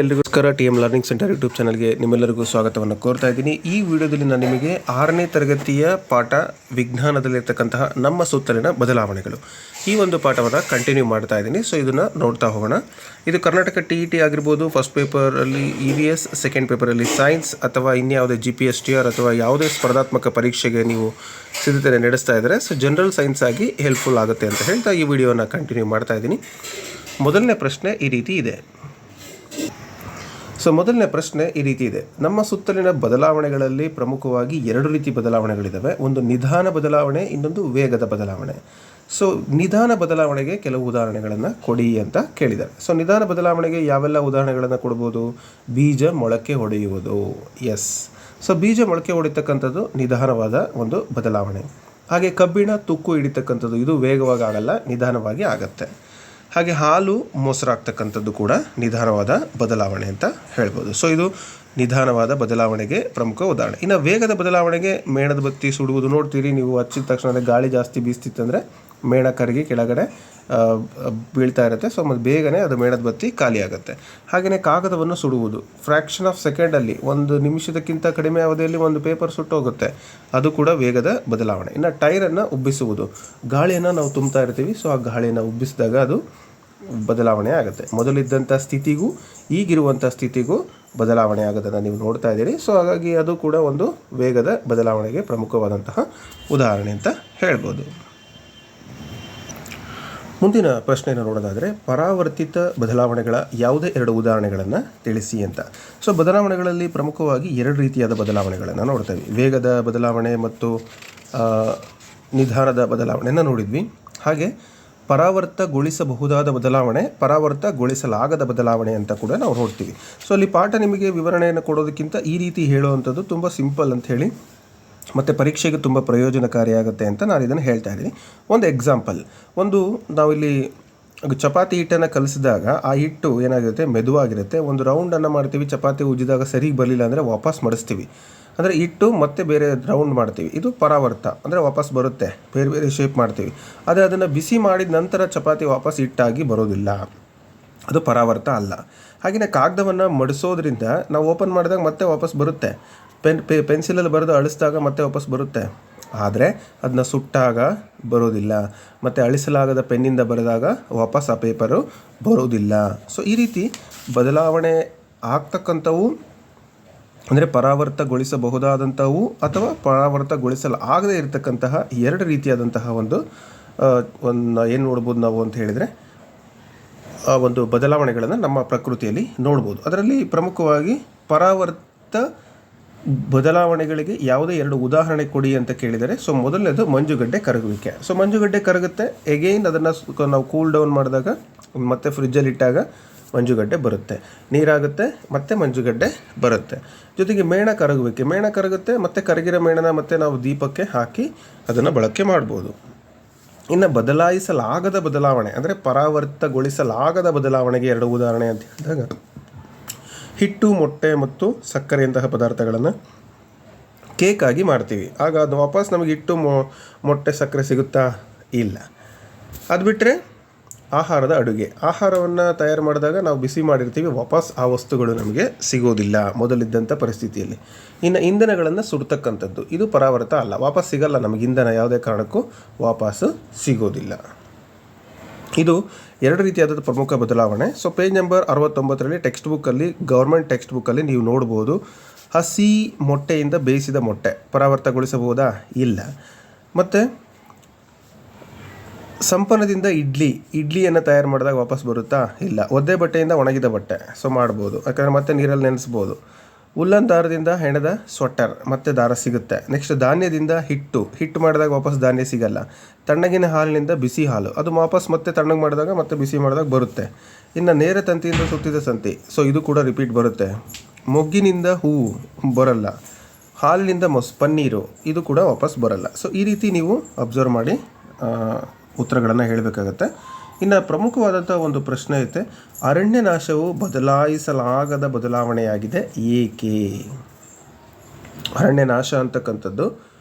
ಎಲ್ರಿಗೋಸ್ಕರ T M learning centre YouTube ಚಾನಲ್ಗೆ ನಿಮ್ಮೆಲ್ಲರಿಗೂ ಸ್ವಾಗತವನ್ನು ಕೋರ್ತಾ ಇದ್ದೀನಿ. ಈ ವಿಡಿಯೋದಲ್ಲಿ ನಾನು ನಿಮಗೆ ಆರನೇ ತರಗತಿಯ ಪಾಠ ವಿಜ್ಞಾನದಲ್ಲಿರ್ತಕ್ಕಂತಹ ನಮ್ಮ ಸುತ್ತಲಿನ ಬದಲಾವಣೆಗಳು. ಈ ಒಂದು ಪಾಠವನ್ನು ಕಂಟಿನ್ಯೂ ಮಾಡ್ತಾ ಇದ್ದೀನಿ. ಸೊ ಇದನ್ನು ನೋಡ್ತಾ ಹೋಗೋಣ. ಇದು ಕರ್ನಾಟಕ ಟಿ ಇ ಟಿ ಆಗಿರ್ಬೋದು ಫಸ್ಟ್ ಪೇಪರಲ್ಲಿ ಇ ವಿ ಎಸ್ ಸೆಕೆಂಡ್ ಪೇಪರಲ್ಲಿ ಸೈನ್ಸ್ ಅಥವಾ ಇನ್ಯಾವುದೇ G P S T R ಅಥವಾ ಯಾವುದೇ ಸ್ಪರ್ಧಾತ್ಮಕ ಪರೀಕ್ಷೆಗೆ ನೀವು ಸಿದ್ಧತೆ ನಡೆಸ್ತಾ ಇದ್ದರೆ ಸೊ ಜನರಲ್ ಸೈನ್ಸ್ ಆಗಿ ಹೆಲ್ಪ್ಫುಲ್ ಆಗುತ್ತೆ ಅಂತ ಹೇಳ್ತಾ ಈ ವಿಡಿಯೋನ ಕಂಟಿನ್ಯೂ ಮಾಡ್ತಾ ಇದ್ದೀನಿ. ಮೊದಲನೇ ಪ್ರಶ್ನೆ ಈ ರೀತಿ ಇದೆ. ಸೊ ಮೊದಲನೇ ಪ್ರಶ್ನೆ ಈ ರೀತಿ ಇದೆ. ನಮ್ಮ ಸುತ್ತಲಿನ ಬದಲಾವಣೆಗಳಲ್ಲಿ ಪ್ರಮುಖವಾಗಿ ಎರಡು ರೀತಿ ಬದಲಾವಣೆಗಳಿದ್ದಾವೆ ಒಂದು ನಿಧಾನ ಬದಲಾವಣೆ, ಇನ್ನೊಂದು ವೇಗದ ಬದಲಾವಣೆ. ಸೊ ನಿಧಾನ ಬದಲಾವಣೆಗೆ ಕೆಲವು ಉದಾಹರಣೆಗಳನ್ನು ಕೊಡಿ ಅಂತ ಕೇಳಿದ್ದಾರೆ. ಸೊ ನಿಧಾನ ಬದಲಾವಣೆಗೆ ಯಾವೆಲ್ಲ ಉದಾಹರಣೆಗಳನ್ನು ಕೊಡ್ಬೋದು? ಬೀಜ ಮೊಳಕೆ ಹೊಡೆಯುವುದು. ಎಸ್. ಸೊ ಬೀಜ ಮೊಳಕೆ ಹೊಡಿತಕ್ಕಂಥದ್ದು ನಿಧಾನವಾದ ಒಂದು ಬದಲಾವಣೆ. ಹಾಗೆ ಕಬ್ಬಿಣ ತುಕ್ಕು ಹಿಡಿತಕ್ಕಂಥದ್ದು ಇದು ವೇಗವಾಗಿ ಆಗಲ್ಲ, ನಿಧಾನವಾಗಿ ಆಗತ್ತೆ. ಹಾಗೆ ಹಾಲು ಮೊಸರಾಗ್ತಕ್ಕಂಥದ್ದು ಕೂಡ ನಿಧಾನವಾದ ಬದಲಾವಣೆ ಅಂತ ಹೇಳ್ಬೋದು. ಸೊ ಇದು ನಿಧಾನವಾದ ಬದಲಾವಣೆಗೆ ಪ್ರಮುಖ ಉದಾಹರಣೆ. ಇನ್ನು ವೇಗದ ಬದಲಾವಣೆಗೆ ಮೇಣದ ಬತ್ತಿ ಸುಡುವುದು ನೋಡ್ತೀರಿ ನೀವು ಹಚ್ಚಿದ ತಕ್ಷಣ ಗಾಳಿ ಜಾಸ್ತಿ ಬೀಸ್ತಿತ್ತಂದರೆ ಮೇಣ ಕರಗಿ ಕೆಳಗಡೆ ಬೀಳ್ತಾ ಇರುತ್ತೆ. ಸೊ ಮತ್ತು ಬೇಗನೆ ಅದು ಮೇಣದ ಬತ್ತಿ ಖಾಲಿ ಆಗುತ್ತೆ. ಹಾಗೆಯೇ ಕಾಗದವನ್ನು ಸುಡುವುದು. ಫ್ರ್ಯಾಕ್ಷನ್ ಆಫ್ ಸೆಕೆಂಡಲ್ಲಿ ಒಂದು ನಿಮಿಷದಕ್ಕಿಂತ ಕಡಿಮೆ ಅವಧಿಯಲ್ಲಿ ಒಂದು ಪೇಪರ್ ಸುಟ್ಟೋಗುತ್ತೆ. ಅದು ಕೂಡ ವೇಗದ ಬದಲಾವಣೆ. ಇನ್ನು ಟೈರನ್ನು ಉಬ್ಬಿಸುವುದು. ಗಾಳಿಯನ್ನು ನಾವು ತುಂಬ್ತಾ ಇರ್ತೀವಿ. ಸೊ ಆ ಗಾಳಿಯನ್ನು ಉಬ್ಬಿಸಿದಾಗ ಅದು ಬದಲಾವಣೆ ಆಗುತ್ತೆ. ಮೊದಲಿದ್ದಂಥ ಸ್ಥಿತಿಗೂ ಈಗಿರುವಂಥ ಸ್ಥಿತಿಗೂ ಬದಲಾವಣೆ ಆಗೋದನ್ನು ನೀವು ನೋಡ್ತಾ ಇದ್ದೀರಿ. ಸೊ ಹಾಗಾಗಿ ಅದು ಕೂಡ ಒಂದು ವೇಗದ ಬದಲಾವಣೆಗೆ ಪ್ರಮುಖವಾದಂತಹ ಉದಾಹರಣೆ ಅಂತ ಹೇಳ್ಬೋದು. ಮುಂದಿನ ಪ್ರಶ್ನೆಯನ್ನು ನೋಡೋದಾದರೆ, ಪರಾವರ್ತಿತ ಬದಲಾವಣೆಗಳ ಯಾವುದೇ ಎರಡು ಉದಾಹರಣೆಗಳನ್ನು ತಿಳಿಸಿ ಅಂತ. ಸೊ ಬದಲಾವಣೆಗಳಲ್ಲಿ ಪ್ರಮುಖವಾಗಿ ಎರಡು ರೀತಿಯಾದ ಬದಲಾವಣೆಗಳನ್ನು ನೋಡ್ತೇವೆ ವೇಗದ ಬದಲಾವಣೆ ಮತ್ತು ನಿಧಾನದ ಬದಲಾವಣೆಯನ್ನು ನೋಡಿದ್ವಿ. ಹಾಗೆ ಪರಾವರ್ತಗೊಳಿಸಬಹುದಾದ ಬದಲಾವಣೆ, ಪರಾವರ್ತಗೊಳಿಸಲಾಗದ ಬದಲಾವಣೆ ಅಂತ ಕೂಡ ನಾವು ನೋಡ್ತೀವಿ. ಸೊ ಅಲ್ಲಿ ಪಾಠ ನಿಮಗೆ ವಿವರಣೆಯನ್ನು ಕೊಡೋದಕ್ಕಿಂತ ಈ ರೀತಿ ಹೇಳುವಂಥದ್ದು ತುಂಬ ಸಿಂಪಲ್ ಅಂತ ಹೇಳಿ ಮತ್ತು ಪರೀಕ್ಷೆಗೆ ತುಂಬ ಪ್ರಯೋಜನಕಾರಿಯಾಗುತ್ತೆ ಅಂತ ನಾನು ಇದನ್ನು ಹೇಳ್ತಾ ಇದ್ದೀನಿ. ಒಂದು ಎಕ್ಸಾಂಪಲ್ ಒಂದು ನಾವಿಲ್ಲಿ ಚಪಾತಿ ಹಿಟ್ಟನ್ನು ಕಲಿಸಿದಾಗ ಆ ಹಿಟ್ಟು ಏನಾಗಿರುತ್ತೆ, ಮೆದುವಾಗಿರುತ್ತೆ. ಒಂದು ರೌಂಡನ್ನು ಮಾಡ್ತೀವಿ, ಚಪಾತಿ ಉಜ್ಜಿದಾಗ ಸರಿಗೆ ಬರಲಿಲ್ಲ ಅಂದರೆ ವಾಪಸ್ ಮಡಿಸ್ತೀವಿ. ಅಂದರೆ ಹಿಟ್ಟು ಮತ್ತೆ ಬೇರೆ ರೌಂಡ್ ಮಾಡ್ತೀವಿ. ಇದು ಪರಾವರ್ತ, ಅಂದರೆ ವಾಪಸ್ ಬರುತ್ತೆ. ಬೇರೆ ಬೇರೆ ಶೇಪ್ ಮಾಡ್ತೀವಿ. ಆದರೆ ಅದನ್ನು ಬಿಸಿ ಮಾಡಿದ ನಂತರ ಚಪಾತಿ ವಾಪಸ್ ಹಿಟ್ಟಾಗಿ ಬರೋದಿಲ್ಲ. ಅದು ಪರಾವರ್ತ ಅಲ್ಲ. ಹಾಗೆಯೇ ಕಾಗದವನ್ನು ಮಡಿಸೋದ್ರಿಂದ ನಾವು ಓಪನ್ ಮಾಡಿದಾಗ ಮತ್ತೆ ವಾಪಸ್ ಬರುತ್ತೆ. ಪೆನ್, ಪೆ ಪೆನ್ಸಿಲಲ್ಲಿ ಬರೆದು ಅಳಿಸಿದಾಗ ಮತ್ತೆ ವಾಪಸ್ ಬರುತ್ತೆ. ಆದರೆ ಅದನ್ನ ಸುಟ್ಟಾಗ ಬರೋದಿಲ್ಲ. ಮತ್ತು ಅಳಿಸಲಾಗದ ಪೆನ್ನಿಂದ ಬರೆದಾಗ ವಾಪಸ್ ಆ ಪೇಪರು ಬರೋದಿಲ್ಲ. ಸೊ ಈ ರೀತಿ ಬದಲಾವಣೆ ಆಗ್ತಕ್ಕಂಥವು ಅಂದರೆ ಪರಾವರ್ತಗೊಳಿಸಬಹುದಾದಂಥವು ಅಥವಾ ಪರಾವರ್ತಗೊಳಿಸಲಾಗದೇ ಇರತಕ್ಕಂತಹ ಎರಡು ರೀತಿಯಾದಂತಹ ಒಂದು ಒಂದು ಏನು ನೋಡ್ಬೋದು ನಾವು ಅಂತ ಹೇಳಿದರೆ ಒಂದು ಬದಲಾವಣೆಗಳನ್ನು ನಮ್ಮ ಪ್ರಕೃತಿಯಲ್ಲಿ ನೋಡ್ಬೋದು. ಅದರಲ್ಲಿ ಪ್ರಮುಖವಾಗಿ ಪರಾವರ್ತ ಬದಲಾವಣೆಗಳಿಗೆ ಯಾವುದೇ ಎರಡು ಉದಾಹರಣೆ ಕೊಡಿ ಅಂತ ಕೇಳಿದರೆ, ಸೊ ಮೊದಲನೇದು ಮಂಜುಗಡ್ಡೆ ಕರಗುವಿಕೆ. ಸೊ ಮಂಜುಗಡ್ಡೆ ಕರಗುತ್ತೆ ಎಗೈನ್ ಅದನ್ನು ನಾವು ಕೂಲ್ ಡೌನ್ ಮಾಡಿದಾಗ, ಮತ್ತೆ ಫ್ರಿಜ್ಜಲ್ಲಿ ಇಟ್ಟಾಗ ಮಂಜುಗಡ್ಡೆ ಬರುತ್ತೆ. ನೀರಾಗುತ್ತೆ, ಮತ್ತೆ ಮಂಜುಗಡ್ಡೆ ಬರುತ್ತೆ. ಜೊತೆಗೆ ಮೇಣ ಕರಗುವಿಕೆ. ಮೇಣ ಕರಗುತ್ತೆ, ಮತ್ತೆ ಕರಗಿರೋ ಮೇಣನ ಮತ್ತೆ ನಾವು ದೀಪಕ್ಕೆ ಹಾಕಿ ಅದನ್ನು ಬಳಕೆ ಮಾಡ್ಬೋದು. ಇನ್ನು ಬದಲಾಯಿಸಲಾಗದ ಬದಲಾವಣೆ, ಅಂದರೆ ಪರಾವರ್ತಗೊಳಿಸಲಾಗದ ಬದಲಾವಣೆಗೆ ಎರಡು ಉದಾಹರಣೆ ಅಂತ ಹೇಳಿದಾಗ, ಹಿಟ್ಟು, ಮೊಟ್ಟೆ ಮತ್ತು ಸಕ್ಕರೆಯಂತಹ ಪದಾರ್ಥಗಳನ್ನು ಕೇಕ್ ಆಗಿ ಮಾಡ್ತೀವಿ. ಆಗ ಅದು ವಾಪಸ್ ನಮಗೆ ಹಿಟ್ಟು ಮೊಟ್ಟೆ, ಸಕ್ಕರೆ ಸಿಗುತ್ತಾ ಇಲ್ಲ. ಅದು ಬಿಟ್ಟರೆ ಆಹಾರದ ಅಡುಗೆ. ಆಹಾರವನ್ನು ತಯಾರು ಮಾಡಿದಾಗ ನಾವು ಬಿಸಿ ಮಾಡಿರ್ತೀವಿ, ವಾಪಸ್ ಆ ವಸ್ತುಗಳು ನಮಗೆ ಸಿಗೋದಿಲ್ಲ ಮೊದಲಿದ್ದಂಥ ಪರಿಸ್ಥಿತಿಯಲ್ಲಿ. ಇನ್ನು ಇಂಧನಗಳನ್ನು ಸುಡ್ತಕ್ಕಂಥದ್ದು. ಇದು ಪರಾವರ್ತ ಅಲ್ಲ. ವಾಪಸ್ ಸಿಗಲ್ಲ ನಮಗೆ ಇಂಧನ ಯಾವುದೇ ಕಾರಣಕ್ಕೂ ವಾಪಸ್ಸು ಸಿಗೋದಿಲ್ಲ. ಇದು ಎರಡು ರೀತಿಯಾದ ಪ್ರಮುಖ ಬದಲಾವಣೆ. ಸೊ, ಪೇಜ್ ನಂಬರ್ ಅರವತ್ತೊಂಬತ್ತರಲ್ಲಿ ಟೆಕ್ಸ್ಟ್ ಬುಕ್ಕಲ್ಲಿ ಗೌರ್ಮೆಂಟ್ ಟೆಕ್ಸ್ಟ್ ಬುಕ್ಕಲ್ಲಿ ನೀವು ನೋಡ್ಬೋದು, ಹಸಿ ಮೊಟ್ಟೆಯಿಂದ ಬೇಯಿಸಿದ ಮೊಟ್ಟೆ ಪರಾವರ್ತಗೊಳಿಸಬಹುದಾ? ಇಲ್ಲ. ಮತ್ತು ಸಂಪನ್ನದಿಂದ ಇಡ್ಲಿ, ಇಡ್ಲಿಯನ್ನು ತಯಾರು ಮಾಡಿದಾಗ ವಾಪಸ್ ಬರುತ್ತಾ? ಇಲ್ಲ. ಒದ್ದೆ ಬಟ್ಟೆಯಿಂದ ಒಣಗಿದ ಬಟ್ಟೆ. ಸೊ ಮಾಡ್ಬೋದು. ಯಾಕಂದರೆ ಮತ್ತೆ ನೀರಲ್ಲಿ ನೆನೆಸ್ಬೋದು. ಉಲ್ಲನ್ ದಾರದಿಂದ ಹೆಣದ ಸ್ವೆಟರ್ ಮತ್ತೆ ದಾರ ಸಿಗುತ್ತೆ. ನೆಕ್ಸ್ಟ್ ಧಾನ್ಯದಿಂದ ಹಿಟ್ಟು. ಹಿಟ್ಟು ಮಾಡಿದಾಗ ವಾಪಸ್ ಧಾನ್ಯ ಸಿಗಲ್ಲ. ತಣ್ಣಗಿನ ಹಾಲಿನಿಂದ ಬಿಸಿ ಹಾಲು. ಅದು ವಾಪಸ್ ಮತ್ತೆ ತಣ್ಣಗೆ ಮಾಡಿದಾಗ ಮತ್ತೆ ಬಿಸಿ ಮಾಡಿದಾಗ ಬರುತ್ತೆ. ಇನ್ನು ನೇರ ತಂತಿಯಿಂದ ಸುತ್ತಿದ ಸಂತಿ. ಸೊ ಇದು ಕೂಡ ರಿಪೀಟ್ ಬರುತ್ತೆ. ಮೊಗ್ಗಿನಿಂದ ಹೂವು ಬರಲ್ಲ. ಹಾಲಿನಿಂದ ಮೊಸ್, ಪನ್ನೀರು. ಇದು ಕೂಡ ವಾಪಸ್ ಬರಲ್ಲ. ಸೊ ಈ ರೀತಿ ನೀವು ಅಬ್ಸರ್ವ್ ಮಾಡಿ ಉತ್ತರಗಳನ್ನು ಹೇಳಬೇಕಾಗತ್ತೆ. ಇನ್ನು ಪ್ರಮುಖವಾದಂಥ ಒಂದು ಪ್ರಶ್ನೆ ಐತೆ. ಅರಣ್ಯ ನಾಶವು ಬದಲಾಯಿಸಲಾಗದ ಬದಲಾವಣೆಯಾಗಿದೆ. ಏಕೆ? ಅರಣ್ಯ ನಾಶ ಅಂತಕ್ಕಂಥದ್ದು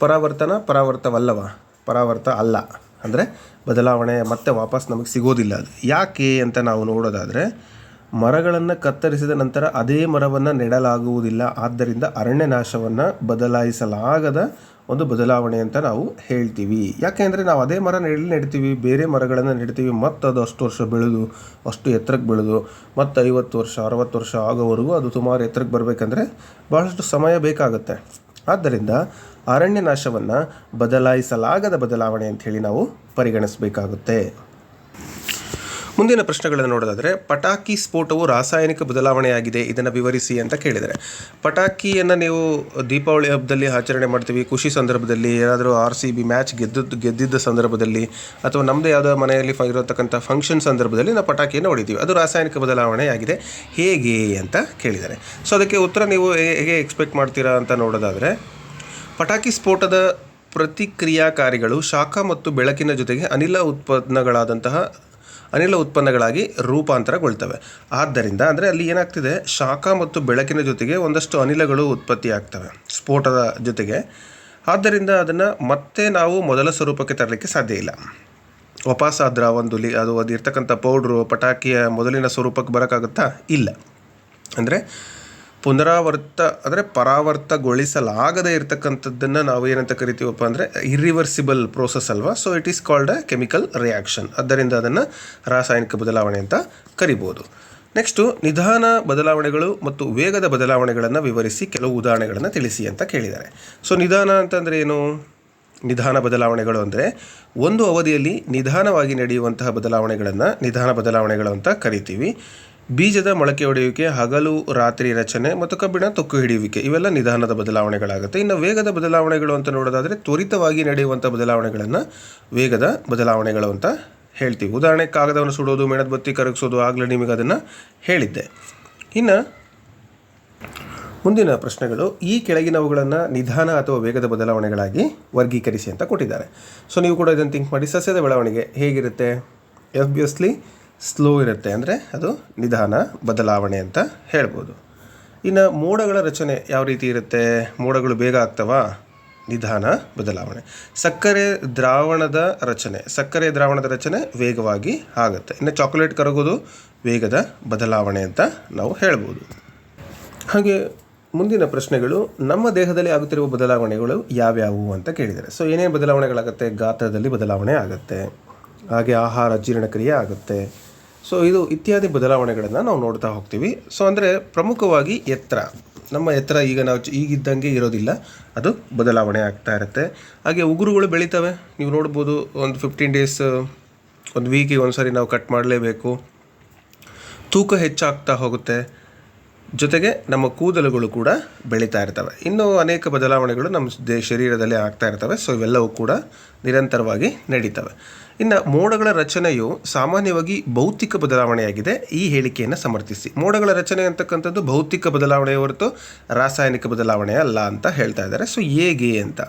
ಪರಾವರ್ತನ, ಪರಾವರ್ತವಲ್ಲವ? ಪರಾವರ್ತ ಅಲ್ಲ. ಅಂದರೆ ಬದಲಾವಣೆ ಮತ್ತೆ ವಾಪಸ್ ನಮಗೆ ಸಿಗೋದಿಲ್ಲ ಅದು. ಯಾಕೆ ಅಂತ ನಾವು ನೋಡೋದಾದರೆ, ಮರಗಳನ್ನು ಕತ್ತರಿಸಿದ ನಂತರ ಅದೇ ಮರವನ್ನು ನೆಡಲಾಗುವುದಿಲ್ಲ. ಆದ್ದರಿಂದ ಅರಣ್ಯ ನಾಶವನ್ನು ಬದಲಾಯಿಸಲಾಗದ ಒಂದು ಬದಲಾವಣೆ ಅಂತ ನಾವು ಹೇಳ್ತೀವಿ. ಯಾಕೆಂದರೆ ನಾವು ಅದೇ ಮರ ನೆಡಲಿ ನೆಡ್ತೀವಿ, ಬೇರೆ ಮರಗಳನ್ನು ನೆಡ್ತೀವಿ ಮತ್ತು ಅದು ಅಷ್ಟು ವರ್ಷ ಬೆಳೆದು, ಅಷ್ಟು ಎತ್ತರಕ್ಕೆ ಬೆಳೆದು, ಮತ್ತು ಐವತ್ತು ವರ್ಷ, ಅರವತ್ತು ವರ್ಷ ಆಗೋವರೆಗೂ ಅದು ಸುಮಾರು ಎತ್ತರಕ್ಕೆ ಬರಬೇಕಂದ್ರೆ ಭಾಳಷ್ಟು ಸಮಯ ಬೇಕಾಗುತ್ತೆ. ಆದ್ದರಿಂದ ಅರಣ್ಯ ನಾಶವನ್ನು ಬದಲಾಯಿಸಲಾಗದ ಬದಲಾವಣೆ ಅಂಥೇಳಿ ನಾವು ಪರಿಗಣಿಸಬೇಕಾಗುತ್ತೆ. ಮುಂದಿನ ಪ್ರಶ್ನೆಗಳನ್ನು ನೋಡೋದಾದರೆ, ಪಟಾಕಿ ಸ್ಫೋಟವು ರಾಸಾಯನಿಕ ಬದಲಾವಣೆಯಾಗಿದೆ, ಇದನ್ನು ವಿವರಿಸಿ ಅಂತ ಕೇಳಿದರೆ ಪಟಾಕಿಯನ್ನು ನೀವು ದೀಪಾವಳಿ ಹಬ್ಬದಲ್ಲಿ ಆಚರಣೆ ಮಾಡ್ತೀವಿ, ಖುಷಿ ಸಂದರ್ಭದಲ್ಲಿ, ಏನಾದರೂ ಆರ್ ಸಿ ಬಿ ಮ್ಯಾಚ್ ಗೆದ್ದದ್ದು ಗೆದ್ದಿದ್ದ ಸಂದರ್ಭದಲ್ಲಿ, ಅಥವಾ ನಮ್ಮದೇ ಯಾವುದೋ ಮನೆಯಲ್ಲಿ ಇರತಕ್ಕಂಥ ಫಂಕ್ಷನ್ ಸಂದರ್ಭದಲ್ಲಿ ನಾವು ಪಟಾಕಿಯನ್ನು ಹೊಡಿತೀವಿ. ಅದು ರಾಸಾಯನಿಕ ಬದಲಾವಣೆಯಾಗಿದೆ. ಹೇಗೆ ಅಂತ ಕೇಳಿದ್ದಾರೆ. ಸೊ ಅದಕ್ಕೆ ಉತ್ತರ ನೀವು ಹೇಗೆ ಎಕ್ಸ್ಪೆಕ್ಟ್ ಮಾಡ್ತೀರಾ ಅಂತ ನೋಡೋದಾದರೆ, ಪಟಾಕಿ ಸ್ಫೋಟದ ಪ್ರತಿಕ್ರಿಯಾಕಾರಿಗಳು ಶಾಖ ಮತ್ತು ಬೆಳಕಿನ ಜೊತೆಗೆ ಅನಿಲ ಉತ್ಪನ್ನಗಳಾದಂತಹ ಅನಿಲ ಉತ್ಪನ್ನಗಳಾಗಿ ರೂಪಾಂತರಗೊಳ್ತವೆ. ಆದ್ದರಿಂದ ಅಂದರೆ ಅಲ್ಲಿ ಏನಾಗ್ತಿದೆ? ಶಾಖ ಮತ್ತು ಬೆಳಕಿನ ಜೊತೆಗೆ ಒಂದಷ್ಟು ಅನಿಲಗಳು ಉತ್ಪತ್ತಿಯಾಗ್ತವೆ, ಸ್ಫೋಟದ ಜೊತೆಗೆ. ಆದ್ದರಿಂದ ಅದನ್ನು ಮತ್ತೆ ನಾವು ಮೊದಲ ಸ್ವರೂಪಕ್ಕೆ ತರಲಿಕ್ಕೆ ಸಾಧ್ಯ ಇಲ್ಲ. ವಾಪಸ್ ಅದರ ಒಂದು ಲಿ, ಅದು ಅದು ಇರ್ತಕ್ಕಂಥ ಪೌಡ್ರು, ಪಟಾಕಿಯ ಮೊದಲಿನ ಸ್ವರೂಪಕ್ಕೆ ಬರೋಕ್ಕಾಗುತ್ತಾ ಇಲ್ಲ. ಅಂದರೆ ಪುನರಾವರ್ತ, ಅಂದರೆ ಪರಾವರ್ತಗೊಳಿಸಲಾಗದೇ ಇರತಕ್ಕಂಥದ್ದನ್ನು ನಾವು ಏನಂತ ಕರಿತೀವಪ್ಪ ಅಂದರೆ ಇರಿವರ್ಸಿಬಲ್ ಪ್ರೋಸೆಸ್ ಅಲ್ವಾ? So it is called a chemical reaction ಆದ್ದರಿಂದ ಅದನ್ನು ರಾಸಾಯನಿಕ ಬದಲಾವಣೆ ಅಂತ ಕರಿಬೋದು. ನೆಕ್ಸ್ಟು ನಿಧಾನ ಬದಲಾವಣೆಗಳು ಮತ್ತು ವೇಗದ ಬದಲಾವಣೆಗಳನ್ನು ವಿವರಿಸಿ ಕೆಲವು ಉದಾಹರಣೆಗಳನ್ನು ತಿಳಿಸಿ ಅಂತ ಕೇಳಿದ್ದಾರೆ. ಸೊ ನಿಧಾನ ಅಂತಂದರೆ ಏನು? ನಿಧಾನ ಬದಲಾವಣೆಗಳು ಅಂದರೆ ಒಂದು ಅವಧಿಯಲ್ಲಿ ನಿಧಾನವಾಗಿ ನಡೆಯುವಂತಹ ಬದಲಾವಣೆಗಳನ್ನು ನಿಧಾನ ಬದಲಾವಣೆಗಳು ಅಂತ ಕರಿತೀವಿ. ಬೀಜದ ಮೊಳಕೆ ಒಡೆಯುವಿಕೆ, ಹಗಲು, ರಾತ್ರಿ ರಚನೆ ಮತ್ತು ಕಬ್ಬಿಣ ತೊಕ್ಕು ಹಿಡಿಯುವಿಕೆ, ಇವೆಲ್ಲ ನಿಧಾನದ ಬದಲಾವಣೆಗಳಾಗುತ್ತೆ. ಇನ್ನು ವೇಗದ ಬದಲಾವಣೆಗಳು ಅಂತ ನೋಡೋದಾದರೆ ತ್ವರಿತವಾಗಿ ನಡೆಯುವಂಥ ಬದಲಾವಣೆಗಳನ್ನು ವೇಗದ ಬದಲಾವಣೆಗಳು ಅಂತ ಹೇಳ್ತೀವಿ. ಉದಾಹರಣೆಗೆ ಕಾಗದವನ್ನು ಸುಡೋದು, ಮೆಣದ ಬತ್ತಿ ಕರಗಿಸೋದು, ಆಗಲೇ ನಿಮಗೆ ಅದನ್ನು ಹೇಳಿದ್ದೆ. ಇನ್ನು ಮುಂದಿನ ಪ್ರಶ್ನೆಗಳು, ಈ ಕೆಳಗಿನವುಗಳನ್ನು ನಿಧಾನ ಅಥವಾ ವೇಗದ ಬದಲಾವಣೆಗಳಾಗಿ ವರ್ಗೀಕರಿಸಿ ಅಂತ ಕೊಟ್ಟಿದ್ದಾರೆ. ಸೊ ನೀವು ಕೂಡ ಇದನ್ನು ಥಿಂಕ್ ಮಾಡಿ, ಸಸ್ಯದ ಬೆಳವಣಿಗೆ ಹೇಗಿರುತ್ತೆ? ಎಫ್ ಎಬ್ವಿಯಸ್ಲಿ ಸ್ಲೋ ಇರುತ್ತೆ ಅಂದರೆ ಅದು ನಿಧಾನ, ಬದಲಾವಣೆ ಅಂತ ಹೇಳ್ಬೋದು. ಇನ್ನು ಮೋಡಗಳ ರಚನೆ ಯಾವ ರೀತಿ ಇರುತ್ತೆ? ಮೋಡಗಳು ಬೇಗ ಆಗ್ತವಾ? ನಿಧಾನ, ಬದಲಾವಣೆ. ಸಕ್ಕರೆ ದ್ರಾವಣದ ರಚನೆ, ಸಕ್ಕರೆ ದ್ರಾವಣದ ರಚನೆ ವೇಗವಾಗಿ ಆಗುತ್ತೆ. ಇನ್ನು ಚಾಕೊಲೇಟ್ ಕರಗೋದು ವೇಗದ ಬದಲಾವಣೆ ಅಂತ ನಾವು ಹೇಳ್ಬೋದು. ಹಾಗೆ ಮುಂದಿನ ಪ್ರಶ್ನೆಗಳು, ನಮ್ಮ ದೇಹದಲ್ಲಿ ಆಗುತ್ತಿರುವ ಬದಲಾವಣೆಗಳು ಯಾವ್ಯಾವು ಅಂತ ಕೇಳಿದ್ದಾರೆ. ಸೊ, ಏನೇನು ಬದಲಾವಣೆಗಳಾಗುತ್ತೆ? ಗಾತ್ರದಲ್ಲಿ ಬದಲಾವಣೆ ಆಗುತ್ತೆ. ಹಾಗೆ ಆಹಾರ ಜೀರ್ಣಕ್ರಿಯೆ ಆಗುತ್ತೆ. ಸೊ ಇದು ಇತ್ಯಾದಿ ಬದಲಾವಣೆಗಳನ್ನು ನಾವು ನೋಡ್ತಾ ಹೋಗ್ತೀವಿ. ಸೊ ಅಂದರೆ ಪ್ರಮುಖವಾಗಿ ಎತ್ತರ ನಮ್ಮ ಎತ್ತರ ಈಗ ನಾವು ಈಗಿದ್ದಂಗೆ ಇರೋದಿಲ್ಲ. ಅದು ಬದಲಾವಣೆ ಆಗ್ತಾ ಇರುತ್ತೆ. ಹಾಗೆ ಉಗುರುಗಳು ಬೆಳೀತವೆ. ನೀವು ನೋಡ್ಬೋದು ಒಂದು ಫಿಫ್ಟೀನ್ ಡೇಸ್ ಒಂದು ವೀಕಿಗೆ ಒಂದು ಸಾರಿ ನಾವು ಕಟ್ ಮಾಡಲೇಬೇಕು. ತೂಕ ಹೆಚ್ಚಾಗ್ತಾ ಹೋಗುತ್ತೆ. ಜೊತೆಗೆ ನಮ್ಮ ಕೂದಲುಗಳು ಕೂಡ ಬೆಳೀತಾ ಇರ್ತವೆ. ಇನ್ನೂ ಅನೇಕ ಬದಲಾವಣೆಗಳು ನಮ್ಮ ದೇ ಶರೀರದಲ್ಲಿ ಆಗ್ತಾ ಇರ್ತವೆ. ಸೊ ಇವೆಲ್ಲವೂ ಕೂಡ ನಿರಂತರವಾಗಿ ನಡೀತವೆ. ಇನ್ನು ಮೋಡಗಳ ರಚನೆಯು ಸಾಮಾನ್ಯವಾಗಿ ಭೌತಿಕ ಬದಲಾವಣೆಯಾಗಿದೆ. ಈ ಹೇಳಿಕೆಯನ್ನು ಸಮರ್ಥಿಸಿ. ಮೋಡಗಳ ರಚನೆ ಅಂತಕ್ಕಂಥದ್ದು ಭೌತಿಕ ಬದಲಾವಣೆ ಹೊರತು ರಾಸಾಯನಿಕ ಬದಲಾವಣೆ ಅಲ್ಲ ಅಂತ ಹೇಳ್ತಾ ಇದ್ದಾರೆ. ಸೊ ಹೇಗೆ ಅಂತ?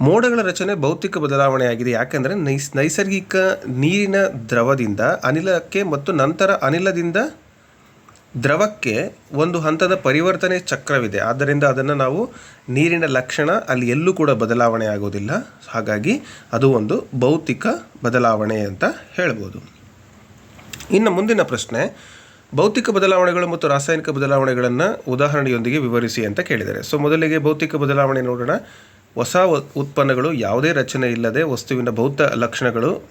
ಮೋಡಗಳ ರಚನೆ ಭೌತಿಕ ಬದಲಾವಣೆಯಾಗಿದೆ. ಯಾಕೆಂದರೆ ನೈಸ್, ನೈಸರ್ಗಿಕ ನೀರಿನ ದ್ರವದಿಂದ, ಅನಿಲಕ್ಕೆ ಮತ್ತು ನಂತರ ಅನಿಲದಿಂದ ದ್ರವಕ್ಕೆ ಒಂದು ಹಂತದ ಪರಿವರ್ತನೆ ಚಕ್ರವಿದೆ. ಆದ್ದರಿಂದ ಅದನ್ನು ನಾವು ನೀರಿನ ಲಕ್ಷಣ ಅಲ್ಲಿ ಎಲ್ಲೂ ಕೂಡ ಬದಲಾವಣೆ ಆಗೋದಿಲ್ಲ. ಹಾಗಾಗಿ ಅದು ಒಂದು ಭೌತಿಕ ಬದಲಾವಣೆ ಅಂತ ಹೇಳ್ಬೋದು. ಇನ್ನು ಮುಂದಿನ ಪ್ರಶ್ನೆ, ಭೌತಿಕ ಬದಲಾವಣೆಗಳು ಮತ್ತು ರಾಸಾಯನಿಕ ಬದಲಾವಣೆಗಳನ್ನು ಉದಾಹರಣೆಯೊಂದಿಗೆ ವಿವರಿಸಿ ಅಂತ ಕೇಳಿದ್ದಾರೆ ಸೊ, ಮೊದಲಿಗೆ ಭೌತಿಕ ಬದಲಾವಣೆ ನೋಡೋಣ. ಹೊಸ ಉತ್ಪನ್ನಗಳು ಯಾವುದೇ ರಚನೆ ಇಲ್ಲದೆ ವಸ್ತುವಿನ ಭೌತ ಲಕ್ಷಣಗಳು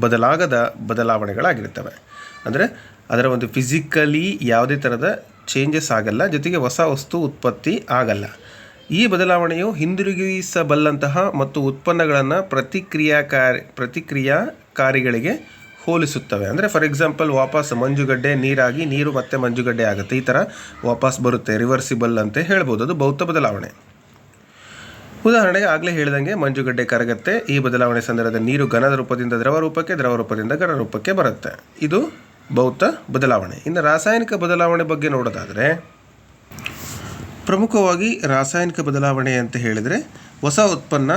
ಬದಲಾಗದ ಬದಲಾವಣೆಗಳಾಗಿರ್ತವೆ ಅಂದರೆ ಅದರ ಒಂದು ಫಿಸಿಕಲಿ ಯಾವುದೇ ಥರದ ಚೇಂಜಸ್ ಆಗಲ್ಲ, ಜೊತೆಗೆ ಹೊಸ ವಸ್ತು ಉತ್ಪತ್ತಿ ಆಗಲ್ಲ. ಈ ಬದಲಾವಣೆಯು ಹಿಂದಿರುಗಿಸಬಲ್ಲಂತಹ ಮತ್ತು ಉತ್ಪನ್ನಗಳನ್ನು ಪ್ರತಿಕ್ರಿಯಾಕಾರಿ, ಪ್ರತಿಕ್ರಿಯಾಕಾರಿಗಳಿಗೆ ಹೋಲಿಸುತ್ತವೆ. ಅಂದರೆ ಫಾರ್ ಎಕ್ಸಾಂಪಲ್ ವಾಪಸ್ ಮಂಜುಗಡ್ಡೆ, ನೀರಾಗಿ ನೀರು ಮತ್ತೆ ಮಂಜುಗಡ್ಡೆ ಆಗುತ್ತೆ. ಈ ಥರ ವಾಪಸ್ ಬರುತ್ತೆ ರಿವರ್ಸಿಬಲ್ ಅಂತ ಹೇಳ್ಬೋದು. ಅದು ಭೌತ ಬದಲಾವಣೆ. ಉದಾಹರಣೆಗೆ ಆಗಲೇ ಹೇಳಿದಂಗೆ ಮಂಜುಗಡ್ಡೆ ಕರಗತ್ತೆ, ಈ ಬದಲಾವಣೆ ಸಂದರ್ಭದಲ್ಲಿ ನೀರು ಘನದ ರೂಪದಿಂದ ದ್ರವ ರೂಪಕ್ಕೆ, ದ್ರವ ರೂಪದಿಂದ ಘನ ರೂಪಕ್ಕೆ ಬರುತ್ತೆ. ಇದು ಭೌತ ಬದಲಾವಣೆ. ಇನ್ನು ರಾಸಾಯನಿಕ ಬದಲಾವಣೆ ಬಗ್ಗೆ ನೋಡೋದಾದರೆ, ಪ್ರಮುಖವಾಗಿ ರಾಸಾಯನಿಕ ಬದಲಾವಣೆ ಅಂತ ಹೇಳಿದರೆ ಹೊಸ ಉತ್ಪನ್ನ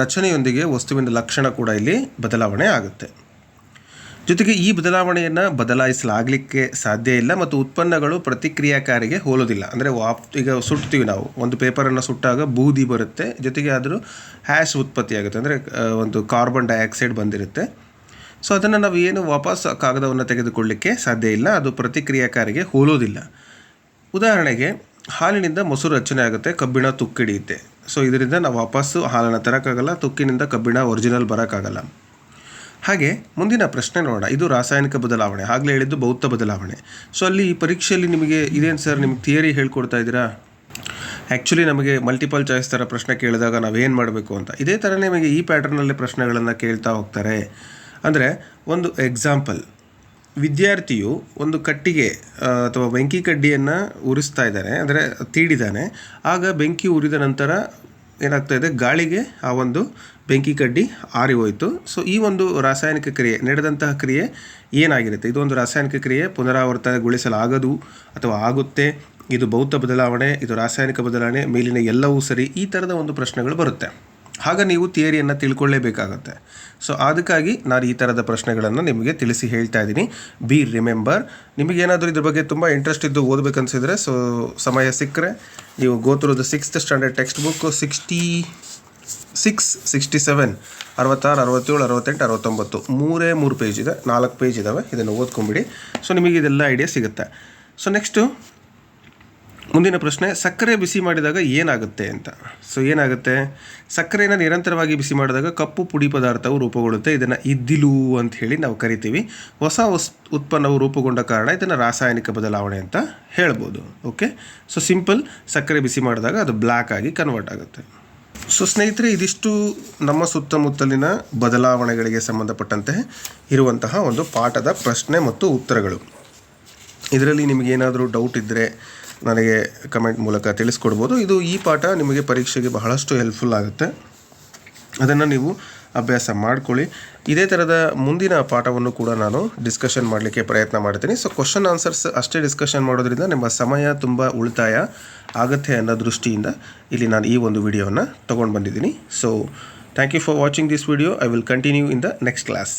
ರಚನೆಯೊಂದಿಗೆ ವಸ್ತುವಿನ ಲಕ್ಷಣ ಕೂಡ ಇಲ್ಲಿ ಬದಲಾವಣೆ ಆಗುತ್ತೆ. ಜೊತೆಗೆ ಈ ಬದಲಾವಣೆಯನ್ನು ಬದಲಾಯಿಸಲಾಗಲಿಕ್ಕೆ ಸಾಧ್ಯ ಇಲ್ಲ ಮತ್ತು ಉತ್ಪನ್ನಗಳು ಪ್ರತಿಕ್ರಿಯಾಕಾರಿಗೆ ಹೋಲೋದಿಲ್ಲ. ಅಂದರೆ ವಾಪ್, ಈಗ ಸುಡ್ತೀವಿ ನಾವು. ಒಂದು ಪೇಪರನ್ನು ಸುಟ್ಟಾಗ ಬೂದಿ ಬರುತ್ತೆ. ಜೊತೆಗೆ ಆದರೂ ಹ್ಯಾಶ್ ಉತ್ಪತ್ತಿ ಆಗುತ್ತೆ ಅಂದರೆ ಒಂದು ಕಾರ್ಬನ್ ಡೈಆಕ್ಸೈಡ್ ಬಂದಿರುತ್ತೆ. ಸೊ ಅದನ್ನು ನಾವು ಏನು ವಾಪಸ್ ಕಾಗದವನ್ನು ತೆಗೆದುಕೊಳ್ಳಿಕ್ಕೆ ಸಾಧ್ಯ ಇಲ್ಲ. ಅದು ಪ್ರತಿಕ್ರಿಯಾಕಾರಿಗೆ ಹೋಲೋದಿಲ್ಲ ಉದಾಹರಣೆಗೆ, ಹಾಲಿನಿಂದ ಮೊಸರು ರಚನೆ ಆಗುತ್ತೆ, ಕಬ್ಬಿಣ ತುಕ್ಕಿಡಿಯುತ್ತೆ. ಸೊ ಇದರಿಂದ ನಾವು ವಾಪಸ್ಸು ಹಾಲನ್ನು ತರೋಕ್ಕಾಗಲ್ಲ, ತುಕ್ಕಿನಿಂದ ಕಬ್ಬಿಣ ಒರಿಜಿನಲ್ ಬರೋಕ್ಕಾಗಲ್ಲ. ಹಾಗೆ, ಮುಂದಿನ ಪ್ರಶ್ನೆ ನೋಡೋಣ. ಇದು ರಾಸಾಯನಿಕ ಬದಲಾವಣೆ. ಆಗಲೇ ಹೇಳಿದ್ದು ಭೌತ ಬದಲಾವಣೆ. ಸೊ ಅಲ್ಲಿ ಈ ಪರೀಕ್ಷೆಯಲ್ಲಿ ನಿಮಗೆ ಇದೇನು ಸರ್, ನಿಮ್ಗೆ ಥಿಯರಿ ಹೇಳ್ಕೊಡ್ತಾ ಇದ್ದೀರಾ? ಆ್ಯಕ್ಚುಲಿ ನಮಗೆ ಮಲ್ಟಿಪಲ್ ಚಾಯ್ಸ್ ಥರ ಪ್ರಶ್ನೆ ಕೇಳಿದಾಗ ನಾವೇನು ಮಾಡಬೇಕು ಅಂತ. ಇದೇ ಥರ ನಿಮಗೆ ಈ ಪ್ಯಾಟರ್ನಲ್ಲಿ ಪ್ರಶ್ನೆಗಳನ್ನು ಕೇಳ್ತಾ ಹೋಗ್ತಾರೆ. ಅಂದರೆ ಒಂದು ಎಕ್ಸಾಂಪಲ್ ವಿದ್ಯಾರ್ಥಿಯು ಒಂದು ಕಟ್ಟಿಗೆ ಅಥವಾ ಬೆಂಕಿ ಕಡ್ಡಿಯನ್ನು ಉರಿಸ್ತಾ ಇದ್ದಾನೆ, ಅಂದರೆ ತೀಡಿದ್ದಾನೆ. ಆಗ ಬೆಂಕಿ ಉರಿದ ನಂತರ ಏನಾಗ್ತಾ ಇದೆ? ಗಾಳಿಗೆ ಆ ಒಂದು ಬೆಂಕಿ ಕಡ್ಡಿ ಆರಿ ಹೋಯಿತು. ಸೊ ಈ ಒಂದು ರಾಸಾಯನಿಕ ಕ್ರಿಯೆ, ನಡೆದಂತಹ ಕ್ರಿಯೆ ಏನಾಗಿರುತ್ತೆ? ಇದೊಂದು ರಾಸಾಯನಿಕ ಕ್ರಿಯೆ, ಪುನರಾವರ್ತನೆಗೊಳಿಸಲಾಗದು ಅಥವಾ ಆಗುತ್ತೆ? ಇದು ಭೌತ ಬದಲಾವಣೆ, ಇದು ರಾಸಾಯನಿಕ ಬದಲಾವಣೆ, ಮೇಲಿನ ಎಲ್ಲವೂ ಸರಿ? ಈ ಥರದ ಒಂದು ಪ್ರಶ್ನೆಗಳು ಬರುತ್ತೆ. ಆಗ ನೀವು ಥಿಯರಿಯನ್ನು ತಿಳ್ಕೊಳ್ಳೇಬೇಕಾಗತ್ತೆ. ಸೊ ಅದಕ್ಕಾಗಿ ನಾನು ಈ ಥರದ ಪ್ರಶ್ನೆಗಳನ್ನು ನಿಮಗೆ ತಿಳಿಸಿ ಹೇಳ್ತಾ ಇದ್ದೀನಿ. ಬಿ ರಿಮೆಂಬರ್ ನಿಮಗೇನಾದರೂ ಇದ್ರ ಬಗ್ಗೆ ತುಂಬ ಇಂಟ್ರೆಸ್ಟ್ ಇದ್ದು ಓದಬೇಕನ್ಸಿದ್ರೆ ಸೊ ಸಮಯ ಸಿಕ್ಕರೆ ನೀವು ಗೋತ್ರದ sixth standard text book sixty six sixty seven ಅರವತ್ತಾರು, ಅರವತ್ತೇಳು, ಅರವತ್ತೆಂಟು, ಅರವತ್ತೊಂಬತ್ತು. ಮೂರೇ ಮೂರು ಪೇಜ್ ಇದೆ, ನಾಲ್ಕು ಪೇಜ್ ಇದ್ದಾವೆ ಇದನ್ನು ಓದ್ಕೊಂಬಿಡಿ ಸೊ ನಿಮಗೆ ಇದೆಲ್ಲ ಐಡಿಯಾ ಸಿಗುತ್ತೆ. ಸೊ ನೆಕ್ಸ್ಟು ಮುಂದಿನ ಪ್ರಶ್ನೆ, ಸಕ್ಕರೆ ಬಿಸಿ ಮಾಡಿದಾಗ ಏನಾಗುತ್ತೆ ಅಂತ. ಸೊ ಏನಾಗುತ್ತೆ? ಸಕ್ಕರೆಯನ್ನು ನಿರಂತರವಾಗಿ ಬಿಸಿ ಮಾಡಿದಾಗ ಕಪ್ಪು ಪುಡಿ ಪದಾರ್ಥವು ರೂಪುಗೊಳ್ಳುತ್ತೆ. ಇದನ್ನು ಇದ್ದಿಲು ಅಂತ ಹೇಳಿ ನಾವು ಕರಿತೀವಿ. ಹೊಸ ವಸ್, ಉತ್ಪನ್ನವು ರೂಪುಗೊಂಡ ಕಾರಣ ಇದನ್ನು ರಾಸಾಯನಿಕ ಬದಲಾವಣೆ ಅಂತ ಹೇಳ್ಬೋದು. ಓಕೆ ಸೊ ಸಿಂಪಲ್ ಸಕ್ಕರೆ ಬಿಸಿ ಮಾಡಿದಾಗ ಅದು ಬ್ಲ್ಯಾಕ್ ಆಗಿ ಕನ್ವರ್ಟ್ ಆಗುತ್ತೆ. ಸೊ ಸ್ನೇಹಿತರೆ, ಇದಿಷ್ಟು ನಮ್ಮ ಸುತ್ತಮುತ್ತಲಿನ ಬದಲಾವಣೆಗಳಿಗೆ ಸಂಬಂಧಪಟ್ಟಂತೆ ಇರುವಂತಹ ಒಂದು ಪಾಠದ ಪ್ರಶ್ನೆ ಮತ್ತು ಉತ್ತರಗಳು. ಇದರಲ್ಲಿ ನಿಮಗೇನಾದರೂ ಡೌಟ್ ಇದ್ದರೆ ನನಗೆ ಕಮೆಂಟ್ ಮೂಲಕ ತಿಳಿಸ್ಕೊಡ್ಬೋದು. ಇದು ಈ ಪಾಠ ನಿಮಗೆ ಪರೀಕ್ಷೆಗೆ ಬಹಳಷ್ಟು ಹೆಲ್ಪ್ಫುಲ್ ಆಗುತ್ತೆ. ಅದನ್ನು ನೀವು ಅಭ್ಯಾಸ ಮಾಡ್ಕೊಳ್ಳಿ. ಇದೇ ಥರದ ಮುಂದಿನ ಪಾಠವನ್ನು ಕೂಡ ನಾನು ಡಿಸ್ಕಷನ್ ಮಾಡಲಿಕ್ಕೆ ಪ್ರಯತ್ನ ಮಾಡ್ತೀನಿ. ಸೊ ಕ್ವಶನ್ ಆನ್ಸರ್ಸ್ ಅಷ್ಟೇ ಡಿಸ್ಕಷನ್ ಮಾಡೋದ್ರಿಂದ ನಿಮ್ಮ ಸಮಯ ತುಂಬ ಉಳಿತಾಯ ಆಗುತ್ತೆ ಅನ್ನೋ ದೃಷ್ಟಿಯಿಂದ ಇಲ್ಲಿ ನಾನು ಈ ಒಂದು ವಿಡಿಯೋವನ್ನು ತೊಗೊಂಡು ಬಂದಿದ್ದೀನಿ. So thank you for watching this video I will continue in the next class